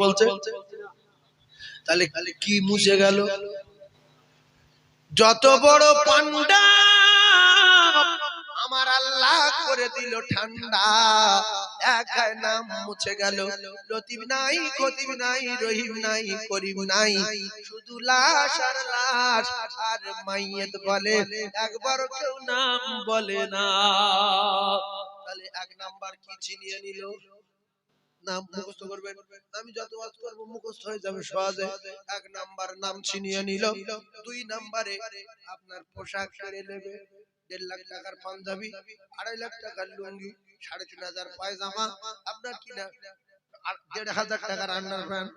বলছে? তাহলে কি মুছে গেল? যত বড় পান্ডা আমার আল্লাহ করে দিল ঠান্ডা একাই নাম মুছে গেল। নাই, খতিব নাই, রহিম নাই, করিম নাই। শুধু লাশ আর লাশ, আর মাইয়েত বলে, একবার কেউ নাম বলে না। তাহলে এক নাম্বার কি চিনিয়ে নিল? নাম মুখস্থ করবেন। আমি যত ওয়াজ করব, মুখস্থ হয়ে যাবে সহজে। এক নাম্বার নাম ছিনিয়ে নিল। দুই নাম্বারে আপনার পোশাক সেরে নেবে। দেড় লাখ টাকার পাঞ্জাবি, আড়াই লাখ টাকার লুঙ্গি, সাড়ে তিন হাজার পায়জামা। আপনার কিনা দেড় হাজার টাকার আন্ডার প্যান্ট,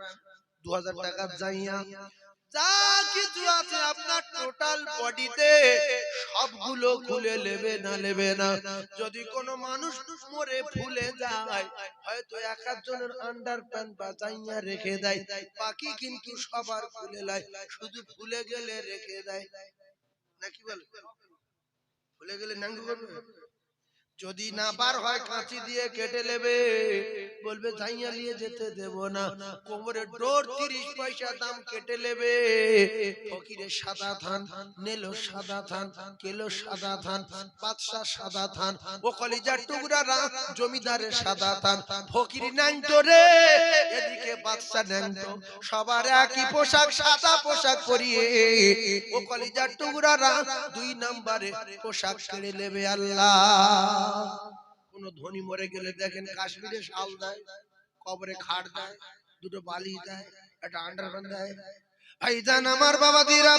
দু হাজার টাকার জাইয়া। যা কিছু আছে আপনার টোটাল বডিতে সবগুলো খুলে নেবে না নেবে না। যদি কোনো মানুষ মরে ভুলে যায়, হয়তো এক একজনের আন্ডার প্যান্ট বা চাইয়া রেখে দেয়, বাকি কিন্তু সবার খুলে লাই শুধু ভুলে গেলে রেখে দেয়। নাকি বল? ভুলে গেলে নাঙ্গু করবে? যদি না বার হয় কাঁচি দিয়ে কেটে নেবে, বলবে যাইয়া নিয়ে যেতে দেব না। কোমরে ডোর তিরিশ পয়সা দাম কেটে নেবে। ফকিরে সাদা ধান, নেলো সাদা ধান, কেলো সাদা ধান বাদশা সাদা ধান, ও কলিজার টুকরা রা জমিদারের সাদা ধান। ফকির ন্যাংটো রে, এদিকে বাদশা ন্যাংটো, সবার একই পোশাক, সাদা পোশাক পরিয়ে। ও কলিজার টুকরা রা দুই নাম্বারে পোশাক কেড়ে নেবে আল্লাহ। কোন ধনী মরে গেলে দেখেন কাশ্মীরে শাল দেয়, কবরে খাট দেয়, দুটো বালি দেয়, একটা আন্ডারপ্যান্ট দেয়। আমার বাবা দিরা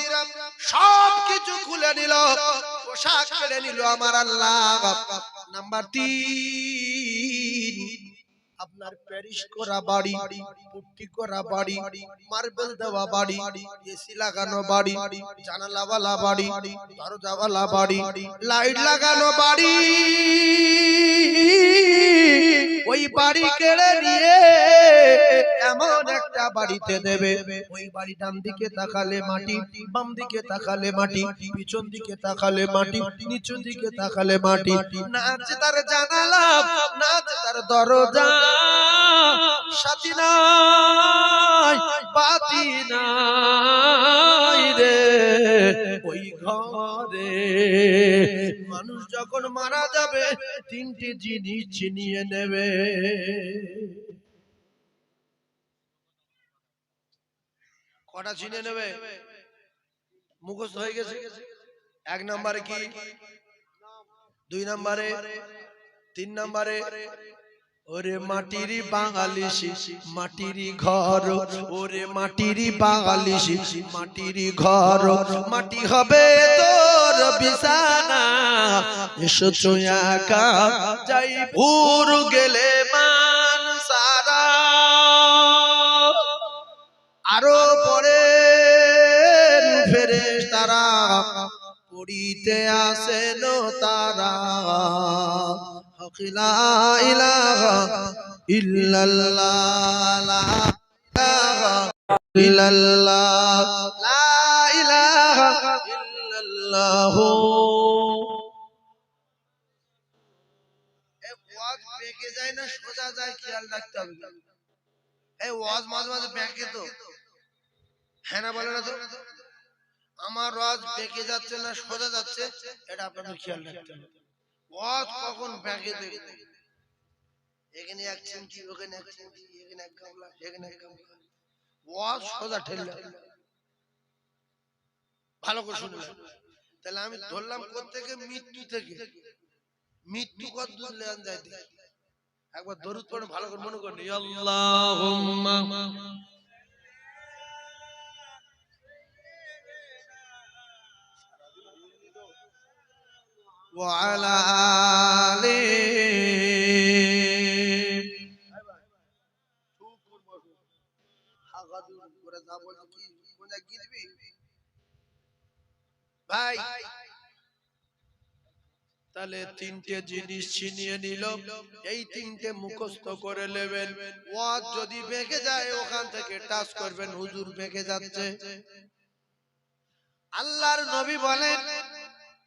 সব কিছু খুলে নিল, পোশাক কেড়ে নিল আমার আল্লাহ নাম্বার তিন আপনার প্যারিস করা বাড়ি, পুট্টি করা বাড়ি, মার্বেল দেওয়া বাড়ি, এসি লাগানো বাড়ি, জানালাওয়ালা বাড়ি, দরজাওয়ালা বাড়ি, লাইট লাগানো বাড়ি। ওই বাড়ি কেড়ে নিয়ে এমন একটা বাড়িতে দেবে। ওই বাড়ি ডান দিকে তাকালে মাটি, বাম দিকে তাকালে মাটি, পিছন দিকে তাকালে মাটি নিচু দিকে তাকালে মাটি। না আছে তার জানালা, না আছে তার দরজা। সাথী বাতি নাই রে। ওই ঘরে মানুষ যখন মারা যাবে, তিনটি জিনিস ছিনিয়ে নেবে। কটা ছিনিয়ে নেবে? মুখস্থ হয়ে গেছে? এক নম্বরে কি? দুই নম্বরে? তিন নম্বরে? ওরে মাটিরি বাঙালি মাটিরি ঘর ওরে মাটিরি বাঙালি মাটিরি ঘর মাটি হবে তোর বিছানা। এসো চুয়াকা যাই ভুর গেলে মান সারা। আরও পরে ফেরে তারা পড়িতে আসেন তারা। বেঁকে যায় না যায় ওয়াজ মাঝে মাঝে হ্যাঁ বলে আমার ওয়াজ বেঁকে যাচ্ছে না, সোজা যাচ্ছে, এটা আপনাদের খেয়াল রাখতে হবে। ওয়াজ কখন বেঁকে দেবে? এখানে এক চিমটি ওখানে এক চিমটি এখানে এক গামলা এখানে এক গামলা। ওয়াজ সোজা ঠেললে। ভালো করে শুনলে তাহলে আমি ধরলাম থেকে মৃত্যু থেকে। মৃত্যু কত দূর লেন যায় একবার দরুদ পড়ে ভালো করে মনে করেন আল্লাহুম্মা وعلى آله ভাই তাহলে তিনটে জিনিস ছিনিয়ে নিল এই তিনটে মুখস্থ করে নেবেন ওয়াজ যদি বেঁকে যায় ওখান থেকে টাচ করবেন হুজুর বেঁকে যাচ্ছে আল্লাহর নবী বলেন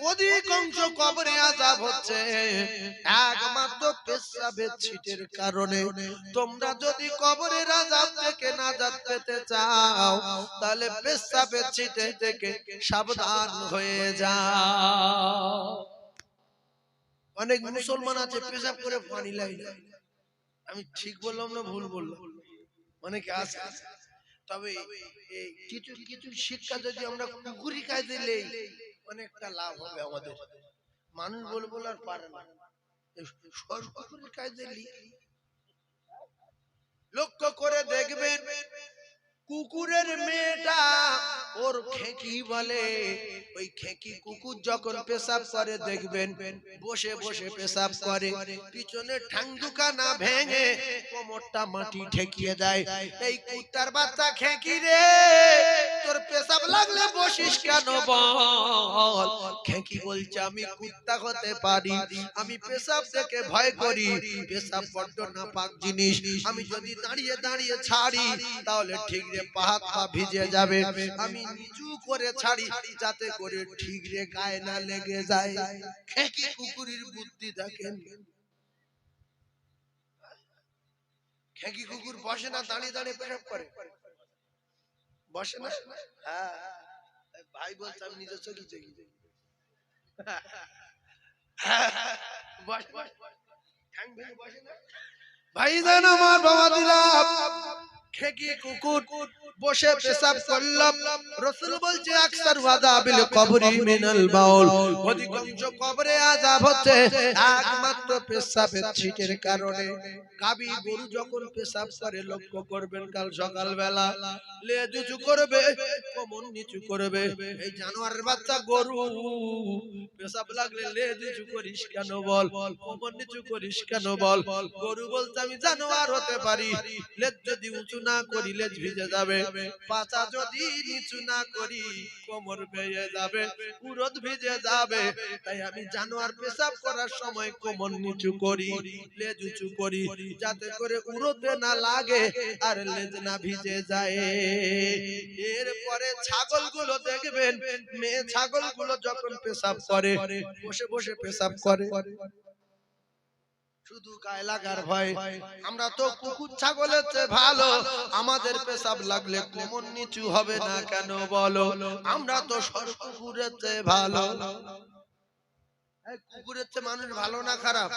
অধিকাংশ কবরে আজাব হচ্ছে। একমাত্র পেশাবের ছিটের কারণে। তোমরা যদি কবরের আজাব থেকে নাজাত পেতে চাও, তাহলে পেশাবের ছিটে থেকে সাবধান হয়ে যাও। অনেক মুসলমান আছে, পেশাব করে পানি লাই আমি ঠিক বললাম না ভুল বললাম? অনেকে আছে। তবে কিছু কিছু শিক্ষা যদি আমরা কুকুরি খাই দিলে অনেকটা লাভ হবে আমাদের। মানুষ বলে বলে আর পারে না। সরকারের কাজে লক্ষ্য করে দেখবেন কুকুরের মেয়েটা ওর খেকি বলে। ওই খেকি কুকুর যখন পেশাব করে, দেখবেন বসে বসে পেশাব করে। পিছনে ঠাং দুখানা ভেঙে কোমরটা মাটি ঠেকিয়ে দেয়। এই কুত্তার বাচ্চা খেকি রে, তোর পেশাব লাগলে বসিস কেন বল? খেকি বলছে, আমি কুত্তা হতে পারি, আমি পেশাব থেকে ভয় করি। পেশাব বড্ড নাপাক জিনিস। আমি যদি দাঁড়িয়ে দাঁড়িয়ে ছাড়ি, তাহলে ঠিক রে পাহাত পা ভিজে যাবে, আমি নিচু করে ছাড়ি, যাতে করে ঠিক রে গায়ে না লেগে যায়। খেকি কুকুরের বুদ্ধি দেখেন? খেকি কুকুর বসে না, দাঁড়িয়ে দাঁড়িয়ে পেশাব করে? বসে না? হ্যাঁ। ভাই বলছে, আমি নিজের চোখে চোখে বস বস। ভেঙে বসে না? ভাই জান আমার বাবা দিলাম খেকি কুকুর বসে পেশাব করলাম। রসুল বলছে আকসার ওয়াদাবিল কবরি মিনাল বাউল। অধিকাংশ কবরে আযাব হচ্ছে একমাত্র পেশাবের ছিটের কারণে। গাবি গরু যখন পেশাব করে লক্ষ্য করবেন কাল সকাল বেলা। লে উঁচু করবে কোমর নিচু করবে। এই জানোয়ারের বাচ্চা গরু পেশাব লাগলে লে নিচু করিস কেন বল? কোমর নিচু করিস কেন বল? গরু বলতে আমি জানোয়ার হতে পারি। লেজ যদি উঁচু না করি লেজ ভিজে যাবে। পাছা যদি নিচু না করি, কোমর বেয়ে যাবে, উরদ ভিজে যাবে। তাই আমি জানোয়ার পেশাব করার সময় কোমর নিচু করি, লেজ উঁচু করি, যাতে করে উরদে না লাগে আর লেজ না ভিজে যায়। এরপরে ছাগলগুলো দেখবেন, মেয়ে ছাগলগুলো যখন পেশাব করে, বসে বসে পেশাব করে। শুধু গায়ে লাগার ভয়। আমরা তো কুকুর ছাগলের চেয়ে ভালো। আমাদের পেশাব লাগলে কোমর নিচু হবে না কেন বলো? আমরা তো সর কুকুরের চেয়ে ভালো। কুকুরের চেয়ে মানুষ ভালো না খারাপ?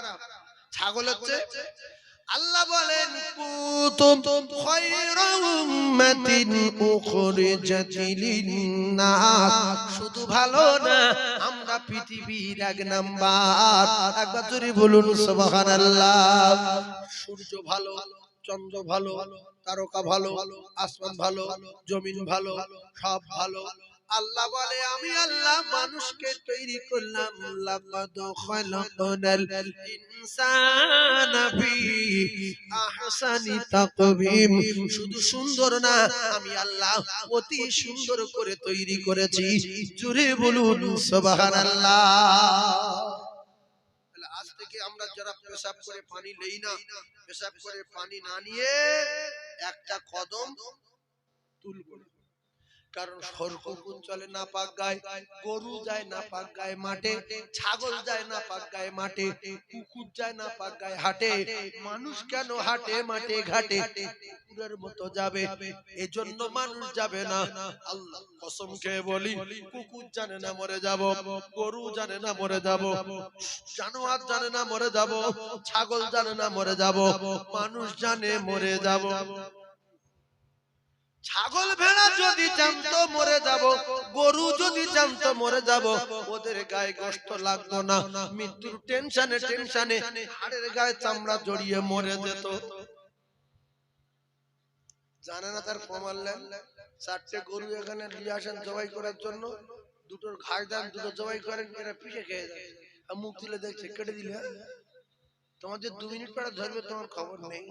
ছাগলের চেয়ে আল্লাহ বলেন কুতুম খায়রা উম্মাতিন শুধু ভালো না, আমরা পৃথিবীর এক নাম্বার। একবার জোরে বলুন, সুবহানাল্লাহ। সূর্য ভালো, চন্দ্র ভালো, তারকা ভালো, আসমান ভালো, জমিন ভালো, সব ভালো। আল্লাহ বলে, আমি আল্লাহ মানুষকে তৈরি করলাম। শুধু সুন্দর না, আমি আল্লাহ অতি সুন্দর করে তৈরি করেছি। জুড়ে বলুন তাহলে আজ থেকে আমরা যারা পেশাব করে পানি নেই না, পেশাব করে পানি না নিয়ে একটা কদম তুলব। কারণ সরকুকুন চলে না পাক গায়ে, গরু যায় না পাক গায়ে মাঠে, ছাগল যায় না পাক গায়ে মাঠে, কুকুর যায় না পাক গায়ে হাটে, মানুষ কেন হাটে, মাঠে, ঘাটে? কুকুরের মতো যাবে, এজন্য মানুষ যাবে না। আল্লাহ কসম খেয়ে বলি, কুকুর জানে না মরে যাব, গরু জানে না মরে যাব, জানোয়ার জানে না মরে যাব, ছাগল জানে না মরে যাব, মানুষ জানে মরে যাব। ছাগল জানতো মরে যাব, গরু যদি জানতো মরে যাব, ওদের গায়ে কষ্ট লাগতো না, মৃত্যুর টেনশনে টেনশনে হাড়ের গায়ে চামড়া জড়িয়ে মরে যেত। জানে না তার চারটে গরু এখানে নিয়ে আসেন জবাই করার জন্য, দুটোর ঘাস দেন, দুটো জবাই করেন, এরা খেয়ে যায়। আর মুখ তুলে দেখছে, কেটে দিলে। তোমাদের দু মিনিট পরে ধরবে, তোমার খবর নেই।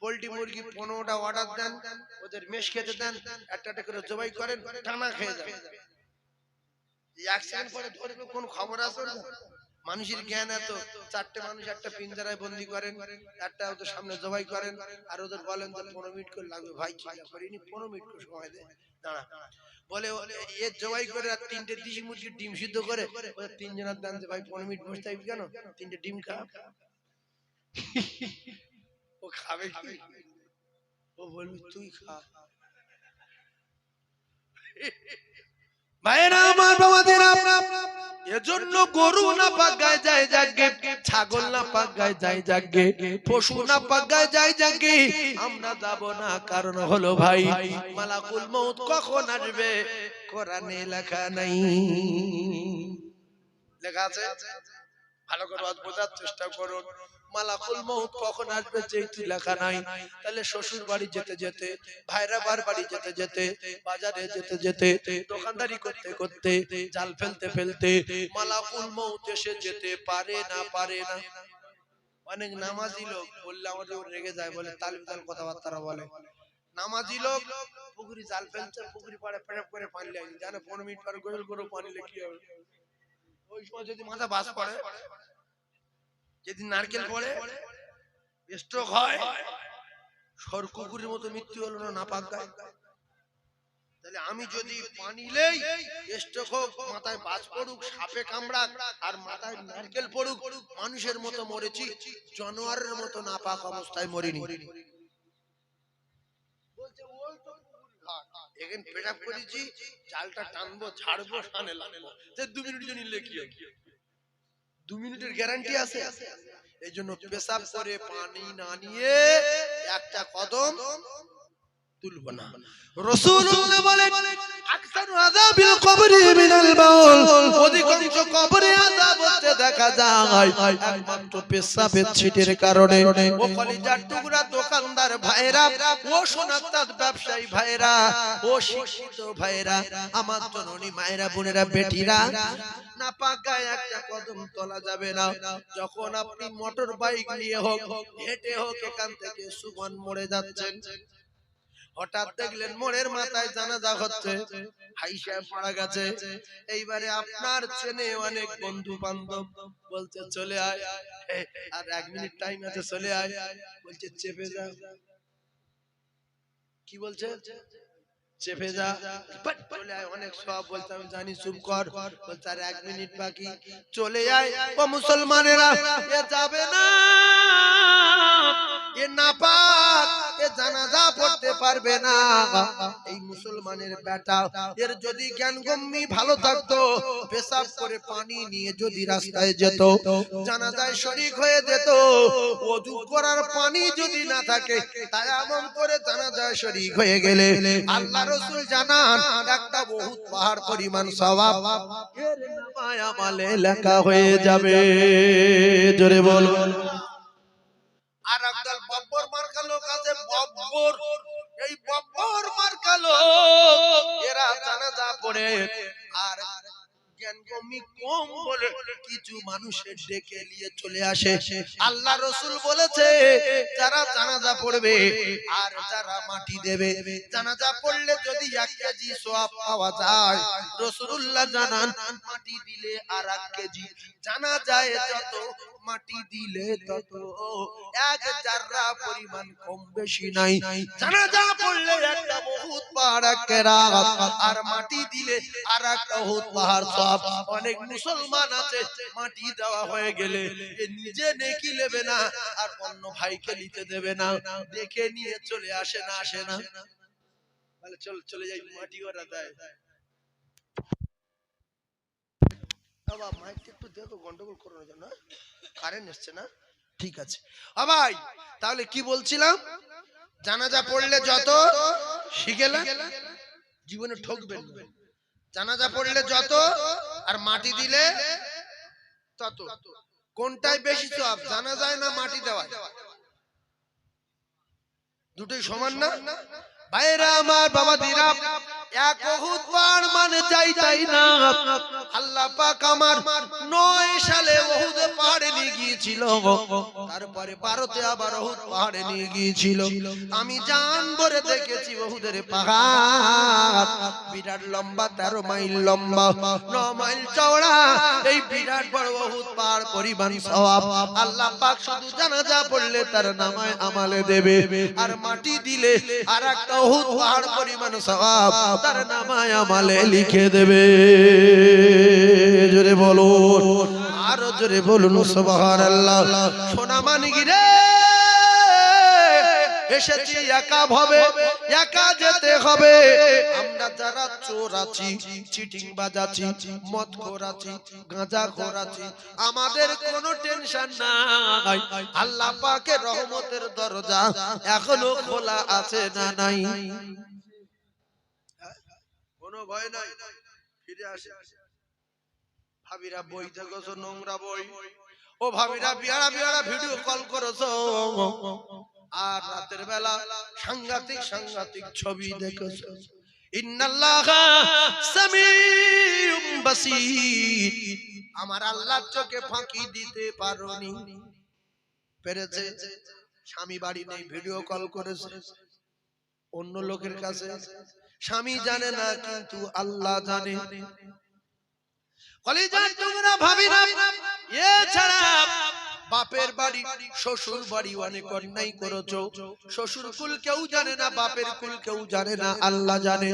পোল্ট্রি মুরগি পনেরোটা অর্ডার দেন, ওদের মেশ খেতে দেন, একটা একটা করে জবাই করেন, টানা খেয়ে যান ধরবে কোন খবর? মানুষের জ্ঞান এত, চারটে মানুষ একটা পিঞ্জারায় বন্দি করেন, একটা ওদের সামনে জবাই করেন, আর ওদের বলেন যে পনেরো মিনিট করে লাগবে। ভাই চিন্তা করিনি পনেরো মিনিট করে সময় দে দাঁড়া। বলে এ জবাই করে আর তিনটে দিশি মুরগির ডিম সিদ্ধ করে, ওদের তিনজনের দান যে ভাই পনেরো মিনিট বসে থাকবি কেন? তিনটে ডিম খা। ও খাবে ও বলবি তুই খা। আমার বাবাদেরা এজন্য গরু না পাগায় যায় জাগে ছাগল না পাগায় যায় জাগে পশু না পাগায় যায় জাগে আমরা যাব না কারণ হলো ভাই মালাকুল মউত কখন আসবে? কোরআনে লেখা নাই। লেখা আছে? ভালো করে বোঝার চেষ্টা করুন। মালাকুল মউত কখন আসবে যেহেতু লেখা নাই। তাহলে শ্বশুর বাড়ি যেতে যেতে, ভাইরা বার বাড়ি যেতে যেতে, বাজারে যেতে যেতে, দোকানদারি করতে করতে, জাল ফেলতে ফেলতে, মালাকুল মউত এসে যেতে পারে না পারে না। অনেক নামাজি লোক বললে আমাদের রেগে যায়, বলে তাল বিতাল কথাবার্তা বলে। নামাজি লোক পুকুরি জাল ফেলছে, পুকুরি পাড়ে পেড়ে করে পানি লাগে জানে পনেরো মিনিট পরে গোসল করে, পানি কি হবে? ওই সময় যদি মাথা বাস পড়ে যদি নারকেল পড়ে স্ট্রোক হয় সর কুকুরের মতো মৃত্যু হলো না নাপাক তাহলে আমি যদি পানি লেই স্ট্রোক হোক, মাথায় পড়ুক, সাপে কামড়াক, আর মাথায় নারকেল পড়ুক, মানুষের মতো মরেছি, জানোয়ারের মতো নাপাক অবস্থায় মরিনি। পেটাপ করেছি, জালটা টানবো ছাড়বো সানে লাগবো। দু মিনিট জন্য হবে? দু মিনিটের গ্যারান্টি আছে। এই জন্য পেশাব করে পানি না নিয়ে একটা কদম তুলব না। রসুল্লাহ বলেন আকসারু আযাবিল কবরি মিনাল বাউল। অধিকাংশ কবরে আযাব হতে দেখা যায় একমাত্র পেশাবের ছিটের কারণে। ও কলিজার টুকরা দোকানদার ভাইরা ও সোনাতার ব্যবসায়ী ভাইরা ও শিক্ষিত ভাইরা আমার জননী মায়েরা বোনেরা বেটিরা না পাকায় একটা কদম তোলা যাবে না। যখন আপনি মোটর বাইক নিয়ে হোক হেঁটে হোক এখান থেকে সুমন মোড়ে যাচ্ছেন। হঠাৎ দেখলেন মোড়ের মাথায় জানাজা হচ্ছে। হাই সাহেব মারা গেছে। এইবারে আপনার চেনে অনেক বন্ধু বান্ধব। বলছে চলে আয়। আর এক মিনিট টাইম আছে চলে আয়। বলছে চেপে যা। কি বলছে? চেপে যা। চলে আয়। অনেক সব বলছে আমি জানি চুপ কর। বলছে আর এক মিনিট বাকি। চলে আয়। ও মুসলমানেরা এ যাবে না। এ নাপাক। এ জানাজা পড়তে পারবে না। এই মুসলমানের বেটা, এর যদি জ্ঞান গম্যি ভালো থাকতো, পেশাব করে পানি নিয়ে যদি রাস্তায় যেত, জানাজায় শরিক হয়ে যেত ওযু করার পানি যদি না থাকে, তাই এমন করে জানাজায় শরিক হয়ে গেলে। আল্লাহ রসুল জানান, একটা বহুত পাহাড় পরিমাণ স্বভাব। আমালে লেখা হয়ে যাবে। জোরে বল আর একদল বব্বর এই বব্বর মার কালো এরা জানাজা পড়ে আর জ্ঞান কমি কম বলে কিছু মানুষের ডেকে নিয়ে চলে আসে। আল্লাহ রসুল বলেছে, যারা জানাজা পড়বে আর যারা মাটি দেবে, জানাজা পড়লে যদি এক কেজি সোয়াব পাওয়া যায় রসুল্লাহ জানান, মাটি দিলে আর এক কেজি। জানা যায় যত মাটি দিলে তত এক জাররা পরিমাণ কম বেশি নাই। জানাজা পড়লে একটা বহুত পাহাড় আর মাটি দিলে আর একটা বহুত পাহাড় সব অনেক মুসলমান আছে, মাটি দেওয়া হয়ে গেলে নিজে নেকি নেবে না, আর অন্য ভাইকে নিতে দেবে না, দেখে নিয়ে চলে আসে না আসে না। তাহলে চল, চলে যাই, মাটি দেয়। একটু গন্ডগোল করো না যেন কারেন্ট এসছে না? ঠিক আছে। তাহলে কি বলছিলাম? জানাজা পড়লে যত শিখেলা জীবনে ঠকবেন। জানাজা পড়লে যত আর মাটি দিলে তত। কোনটাই বেশি সব জানা যায় না মাটি দেওয়া দুটোই সমান না? ভাইরা আমার বাবা দিরা মানে আমি জান ভরে দেখেছি অহুদের পাহাড়। বিরাট লম্বা, তেরো মাইল লম্বা, ন মাইল চওড়া। এই বিরাট বড় অহুদ পাহাড় পরিমাণ সওয়াব আল্লাহ পাক শুধু জানাজা পড়লে তার নামায় আমালে দেবে। আর মাটি দিলে আর একটা বহুত পাহাড় পরিমাণ সওয়াব তার নামায় আমালে লিখে দেবে। জোরে বলুন। আরও জোরে বলুন সুবহানাল্লাহ। সোনা মানিকি রে এসেছি একা ভাবে একা যেতে হবে। আমরা যারা চোর আছি চিটিং বাজাচ্ছি মদ খোরাছি গাঁজা খোরাছি আমাদের কোনো টেনশন নাই। আল্লাহ পাকের রহমতের দরজা এখনও খোলা আছে না নাই? কোনো ভয় নাই। ফিরে আসে। ভাবিরা বই দেখছ নোংরা বই। ও ভাবিরা, বিয়ারা বিয়ারা, ভিডিও কল করেছ আর রাতের বেলা সাংঘাতিক সাংঘাতিক ছবি দেখেছ আমার আল্লাহর চোখে ফাঁকি দিতে পারোনি। পেরেছে, স্বামী বাড়ি নেই ভিডিও কল করেছে। অন্য লোকের কাছে স্বামী জানে না কিন্তু আল্লাহ জানে। কলিজার তোমরা ভাবি না। এছাড়া বাপের বাড়ি শ্বশুর বাড়ি অনেক অন্যায় করেছ। শ্বশুর কুল কেউ জানে না বাপের কুল কেউ জানে না আল্লাহ জানে।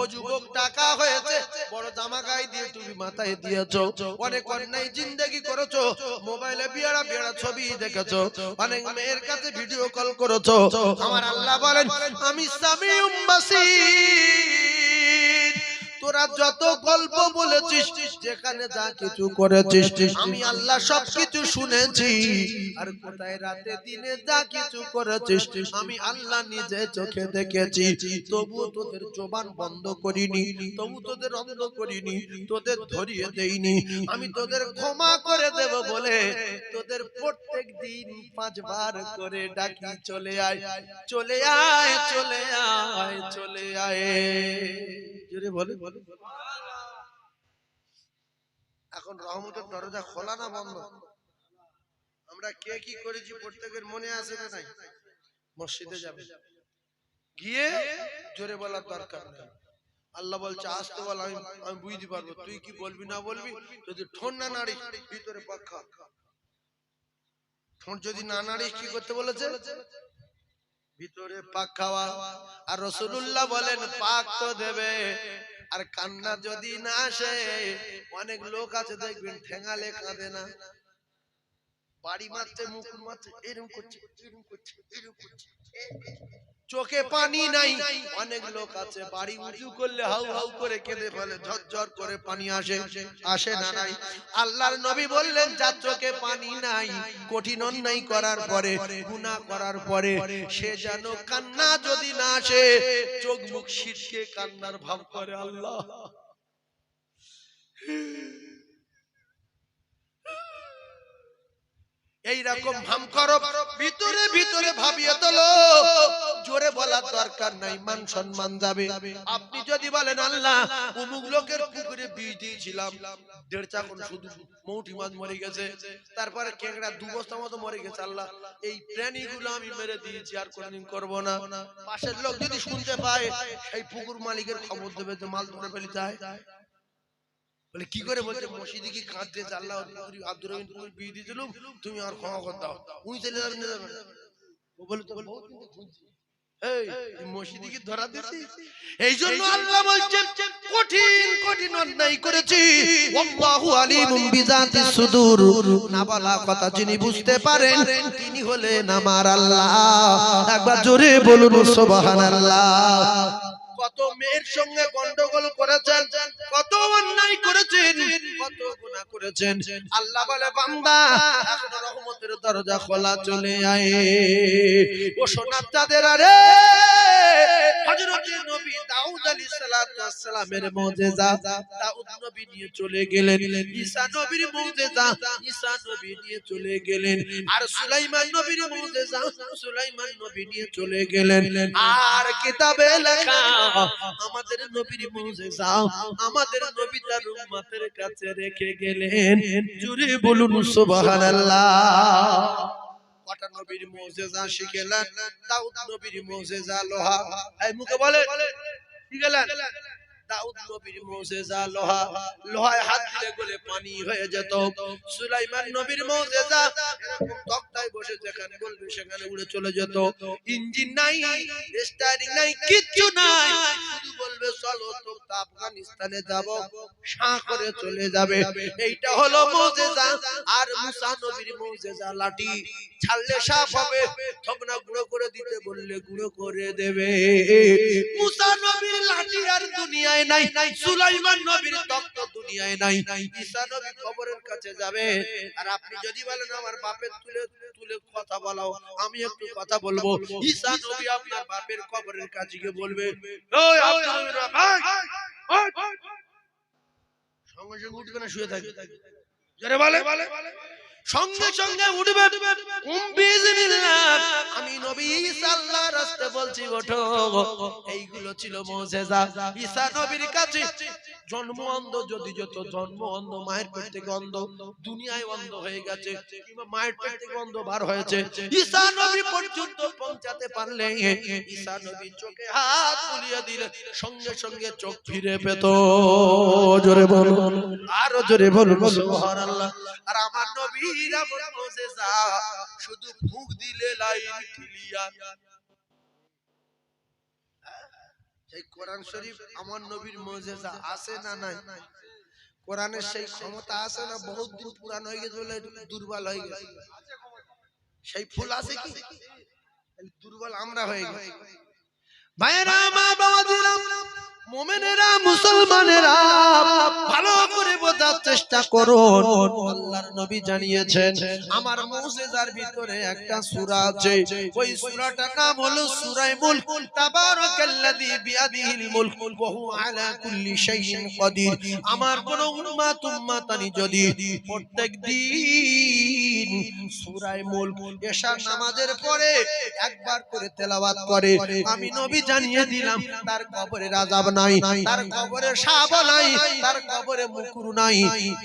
ও যুবক টাকা হয়েছে বড় জামা গায়ে দিয়ে তুমি মাথায় দিয়েছ। অনেক অন্যায় জিন্দেগি করেছ। মোবাইলে বিয়ারা বিয়ারা ছবি দেখেছ। অনেক মেয়ের কাছে ভিডিও কল করেছ। আমার আল্লাহ বলেন আমি স্বামী উম্বাসীর তোরা যত গল্প বলেছিস, যেখানে যা কিছু করেছিস, আমি আল্লাহ সব কিছু শুনেছি। আর কোথায় রাতে দিনে যা কিছু করেছিস, আমি আল্লাহ নিজে চোখে দেখেছি। তবু তোদের জবান বন্ধ করিনি, তবু তোদের অন্ধ করিনি, তোদের ধরিয়ে দেইনি। আমি তোদের ক্ষমা করে দেব বলে তোদের প্রত্যেক দিন পাঁচবার করে ডাকি, চলে আয় চলে আয় চলে আয় চলে আয়। জোরে বলে। এখন রহমতের দরজা খোলা না বন্ধ? আমরা কে কি করেছি প্রত্যেকের মনে আছে না নাই? মসজিদে যাবে। গিয়ে জোরে বলার দরকার আল্লাহ বলছে, আসতে বল, আমি আমি বুঝতে পারব। তুই কি বলবি, না বলবি? যদি ঠোঁট না নাড়িস, ভিতরে পাখা ঠোঁট যদি না নাড়িস, কি করতে বলেছে? ভিতরে পাক খাওয়া। আর রসুল্লাহ বলেন পাক তো দেবে। আর কান্না যদি না আসে অনেক লোক আছে দেখবেন ঠেঙালে কাঁদে না। বাড়ি মারছে মুকুর মারছে এরকম করছে এরকম করছে এরকম করছে। চোখে পানি নাই। অনেক লোক আছে বাড়ি উঁচু করলে হাউ হাউ করে কেঁদে ফেলে ঝরঝর করে পানি আসে আসে না নাই। আল্লাহর নবী বললেন যার চোখে পানি নাই কঠিন অন্যায় করার পরে গুনাহ করার পরে সে যেন কান্না যদি না আসে চোখ মুখ শীতকে কান্নার ভাব করে আল্লাহ। এই রকম ভাম করো ভিতরে ভিতরে ভাবিয়ে তোলো। জোরে বলার দরকার নাই মান সম্মান যাবে। আপনি যদি বলেন আল্লাহ অমুক লোকের পুকুরে বীজ দিয়েছিলাম? দেড় চাকন শুধু মৌটি মাছ মরে গেছে। তারপরে কেংড়া দু বস্তা মতো মরে গেছে আল্লাহ। এই প্রাণীগুলো আমি মেরে দিয়েছি আর কোনদিন করব না। পাশের লোক যদি শুনতে পায় এই পুকুর মালিকের খবর দেবে যে মাল ধরে ফেলি যায় বলে কি করে বলছে? মসজিদে কি কাঁদতে আল্লাহ আব্দুর রহিম তুমি বিয়ে দিয়েছিলাম তুমি আর ক্ষমা কর দাও। উনি চলে যাবেন না যাবেন। ও বলে তো বহুত খুঁজছি। এই এই মসজিদে কি ধরা দিছি এই জন্য আল্লাহ বলছে কঠিন কঠিন অন্যায় করেছি। আল্লাহু আলিমুম বিজাতিস সুদূর। না বলা কথা যিনি বুঝতে পারেন তিনি হলেন আমার আল্লাহ। একবার জোরে বলুন সুবহানাল্লাহ। কত মেয়ের সঙ্গে গন্ডগোল করেছেন, কত অন্যায় করেছেন, কত গুনাহ করেছেন। আল্লাহ বলে, বান্দা রহমতের দরজা খোলা চলে আয়। ও সোনার চাঁদের আরে নিয়ে চলে গেলেন। নিয়ে চলে আর কিতাবে লেখা আমাদের নবীর মুজিজা আমাদের নবী তার উম্মতের কাছে রেখে গেলেন। জুরে বলুন, সুবহানাল্লাহ। কটা নবীর মুজিজা শিখেলেন দাউদ নবীর মুজিজা লোহা। এই মুখে বলে শিখেলেন দাউদ নবীর লোহা লোহায় হাত দিলে গলে পানি হয়ে যেত। সুলাইমান নবীর এরকম তক্তায় বসে যেখানে বলবে সেখানে উড়ে চলে যেত। ইঞ্জিন নাই স্টারিং নাই, কিচ্ছু নাই। শুধু বলবে, চলো আফগানিস্তানে যাব শাঁ করে চলে যাবে। এইটা হলো মুজিজা। আর মুসা নবীর মুজিজা লাঠি ছাড়লে সাপ হবে। থবনা গুঁড়ো করে দিতে বললে গুঁড়ো করে দেবে। মুসা নবীর লাঠি আর দুনিয়ায় নাই সুলাইমান নবীর তক্ত দুনিয়ায় নাই। ঈসা নবী কবরের কাছে যাবে। আর আপনি যদি বলেন আমার বাপের তুলে তুলে কথা বলাও আমি একটু কথা বলব। ঈসা নবী আপনার বাপের কবরের কাছে গিয়ে বলবে ওই ওই, ওই। সঙ্গে সঙ্গে উঠবে না শুয়ে থাকবে। জোরে বলে সঙ্গে সঙ্গে উঠবে। আমি নবী ঈসা আল্লাহর রাস্তে বলছি, ওঠো এইগুলো ছিল মুজিজা। ঈসা নবীর কাছে জন্ম অন্ধ, যদি যত জন্ম অন্ধ, মায়ের পেট থেকে অন্ধ, দুনিয়ায় অন্ধ হয়ে গেছে মায়ের পেট থেকে অন্ধ বার হয়েছে। ঈসা নবী পর্যন্ত পৌঁছাতে পারলে, ঈসা নবী চোখে হাত বুলিয়ে দিলে, সঙ্গে সঙ্গে চোখ ফিরে পেত। জোরে বলুন, আরও জোরে বলুন, সুবহানাল্লাহ। আর আমার মুজিজা শুধু ফুঁক দিলে লাইন ক্লিয়ার সেই কোরআন শরীফ আমার নবীর মুজিজা আছে না নাই? কোরআনের সেই ক্ষমতা আছে না? বহুত দিন পুরান হয়ে গেছে বলে দুর্বল হয়ে গেছে। সেই ফুল আছে কি? দুর্বল আমরা হয়ে গেছি। ভাইয়েরা মা বাবাজিরা মোমেনেরা, মুসলমানেরা, ভালো করে বোঝার চেষ্টা করুন। আল্লাহর নবী জানিয়েছেন, আমার মুজিজার ভিতরে একটা সূরা আছে। ওই সূরাটার নাম হলো সূরায়ে মুলক। তাবারাকাল্লাযী বিয়াদিহিল মুলক ওয়া আলা কুল্লি শাইইন কাদির। আমার কোন উম্মাত, উম্মাতানি যদি প্রত্যেক দিন সূরায়ে মুলক এশার নামাজের পরে একবার করে তেলাওয়াত করে, আমি নবী জানিয়ে দিলাম, তার কবরের আযাব নাই তার কবরে সাপ নাই তার কবরে মুকুর নাই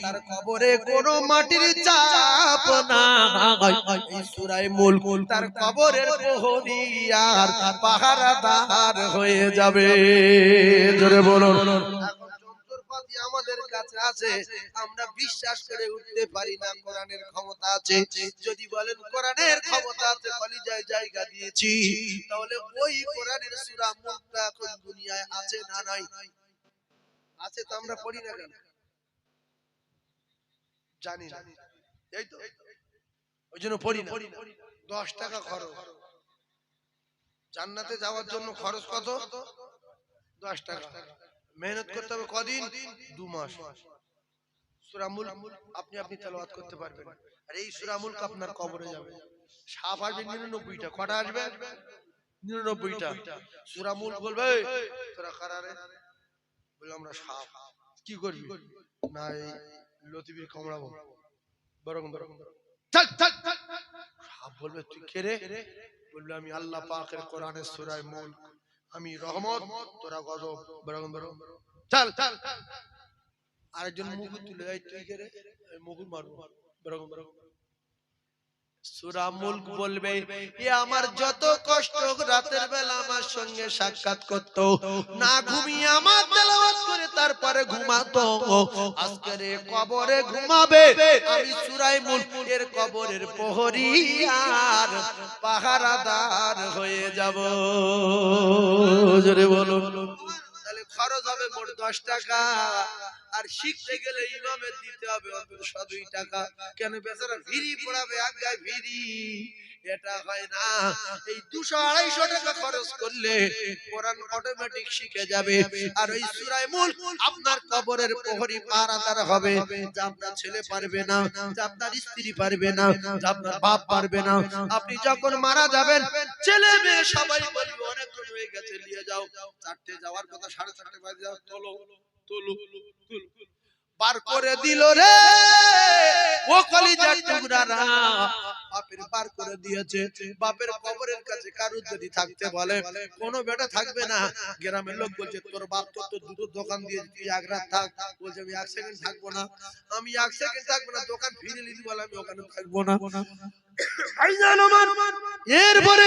তার কবরে কোনো মাটির চাপ নাই। সূরায়ে মুলক তার কবরের প্রহরী আর পাহারাদার হয়ে যাবে। জোরে বলুন। এখন আমাদের কাছে আছে আমরা বিশ্বাস করে উঠতে পারি না কোরআনের ক্ষমতা আছে। যদি বলেন কোরআনের ক্ষমতা আছে, কলিজায় জায়গা দিয়েছি, তাহলে ওই কোরআনের সূরা মুলকটা এখন দুনিয়ায় আছে না নাই? আছে তো, আমরা পড়ি না কেন? জানি না। এই তো। ওই জন্য পড়ি না। দশ টাকা খরচ। জান্নাতে যাওয়ার জন্য খরচ কত? দশ টাকা। মেহনত করতে হবে কদিন? দু মাস। সুরামুল আপনি আপনি তেলাওয়াত করতে পারবেন। আর এই সুরামুল আপনার কবরে যাবে। সাপ আসবে নিরানব্বইটা। কটা আসবে? নিরানব্বইটা। সুরামুল বলবে "এই, তোরা কারারে বলে আমরা সাপ কি করবি? না এই লতিবির কামড়াবো। বরং বরং সাপ বলবে তুই কে রে? বলবে আমি আল্লাহ পাকের কোরআনের সূরায় মুলক আমি রহমত তোরা গজব। বেরোম বেরো চল চল। আরেকজন মুখ তুলে যাই তুই কে রে? আমি মুকুর মারবো। বেরোম বরং। সূরা মুলক বলবে এ আমার যত কষ্ট রাতের বেলা আমার সঙ্গে সাক্ষাৎ করত। না ঘুমিয়ে আমার তেলাওয়াত করে তারপরে ঘুমাতো। আজকের এ কবরে ঘুমাবে। আমি সূরায়ে মুলক এর কবরের প্রহরী আর পাহারাদার হয়ে যাব। জোরে বলো তাহলে খরচ হবে মোট দশ টাকা। আর শিখতে গেলে ইমামের দিতে হবে, অন্তত টাকা। কেন বেচারা ভিড়ি পড়াবে ভিড়ি। এটা হয় না। এই দুশো আড়াইশো টাকা খরচ করলে কোরআন অটোমেটিক শিখে যাবে। আর ওই সুরায় মূল, আপনার কবরের প্রহরী পাহারাদার হবে। যা আপনার ছেলে পারবে না, যা আপনার স্ত্রী পারবে না, যা আপনার বাপ পারবে না। আপনি যখন মারা যাবেন, ছেলে মেয়ে সবাই বলবে অনেকক্ষণ হয়ে গেছে, নিয়ে যাও। চারটে যাওয়ার কথা, সাড়ে চারটে বাজে, যাও তোলো বার করে দিল রে। ও কলিজার টুকরারা বাপের বাপের পার করে দিয়েছে। বাপের কবরের কাছে কারুর যদি থাকতে বলে কোনো বেটা থাকবে না। গ্রামের লোক বলছে তোর বাপ তো তোর দুটো দোকান দিয়ে তুই এক রাত থাক। বলছে আমি এক সেকেন্ড থাকব না। আমি এক সেকেন্ড থাকব না দোকান ফিরে নিতে বলে আমি ওখানে থাকব না। এরপরে